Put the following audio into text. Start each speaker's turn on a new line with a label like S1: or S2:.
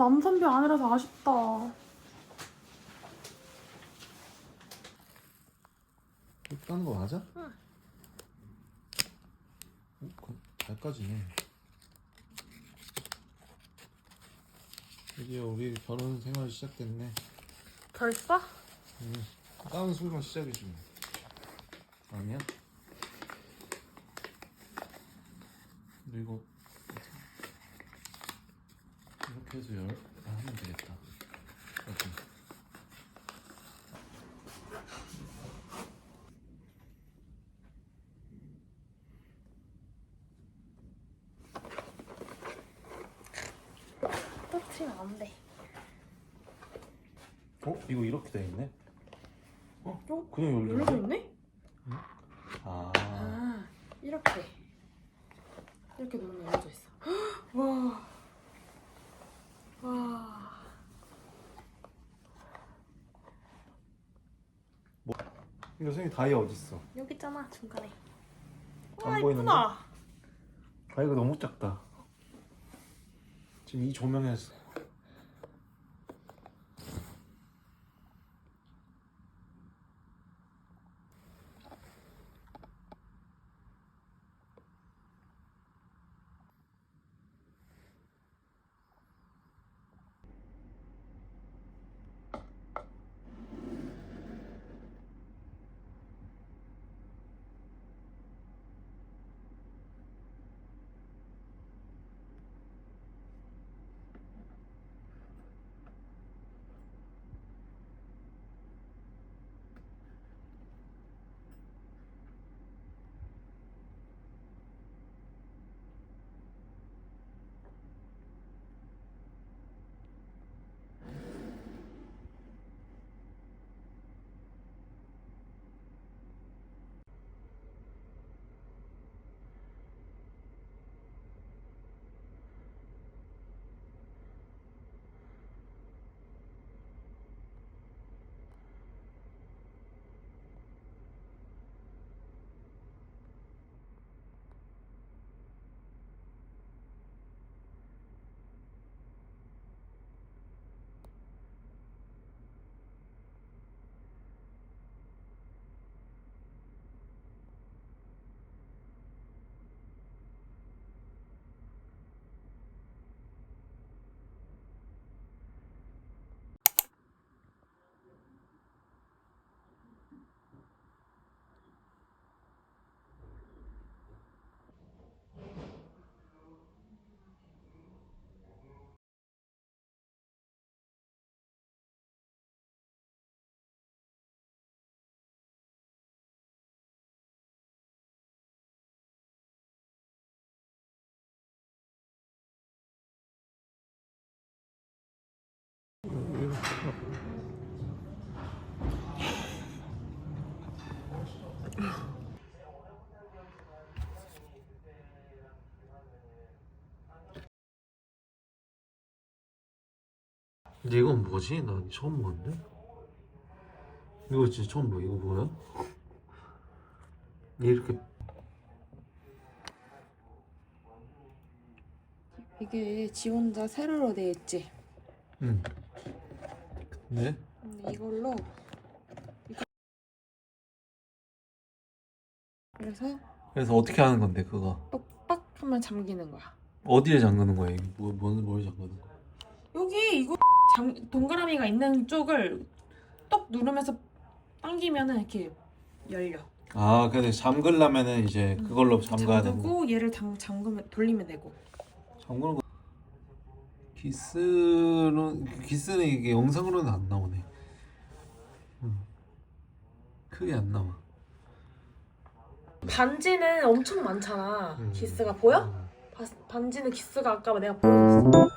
S1: 와. 아, 남산뷰 아니라서 아쉽다.
S2: 까는 거 맞아?
S1: 응.
S2: 어, 그 발까지네. 드디어 우리 결혼 생활이 시작됐네.
S1: 벌써?
S2: 응. 까는 순간 시작이지 뭐. 아니야? 근데 이거 해서 열 하면 되겠다. 이렇게.
S1: 터치면 안 돼.
S2: 어? 이거 이렇게 돼 있네? 어?
S1: 어?
S2: 그냥 열리네?
S1: 열려져 있네?
S2: 아.
S1: 아, 이렇게. 이렇게 놓으면 열려져 있어. 와. 와.
S2: 이거 선생님 다이아 어딨어?
S1: 여기 있잖아, 중간에.
S2: 안
S1: 와,
S2: 보이는데?
S1: 이쁘다.
S2: 다이아가 너무 작다. 지금 이 조명에서 근데 이건 뭐지? 나 처음 보는데? 이거 진짜 처음 봐. 이거 뭐야? 이렇게
S1: 이게 지 혼자 세로로 돼 있지.
S2: 응. 네?
S1: 이걸로 이거- 그래서
S2: 그래서 어떻게 하는 건데 그거?
S1: 똑빡 하면 잠기는 거야.
S2: 어디에 잠그는 거야? 이게 뭐, 뭐, 뭘 잠그는 거야?
S1: 여기 이거 잠, 동그라미가 있는 쪽을 똑 누르면서 당기면은 이렇게 열려.
S2: 아, 근데 잠글라면은 이제
S1: 응.
S2: 그걸로 잠가야 되고.
S1: 잠그고 얘를 잠, 잠그면 돌리면 되고.
S2: 잠그는 거. 기스는 기스는 이게 영상으로는 안 나오네. 응. 크게 안 나와.
S1: 반지는 엄청 많잖아.
S2: 음.
S1: 기스가 보여? 바- 반지는 기스가 아까 내가 보여줬어.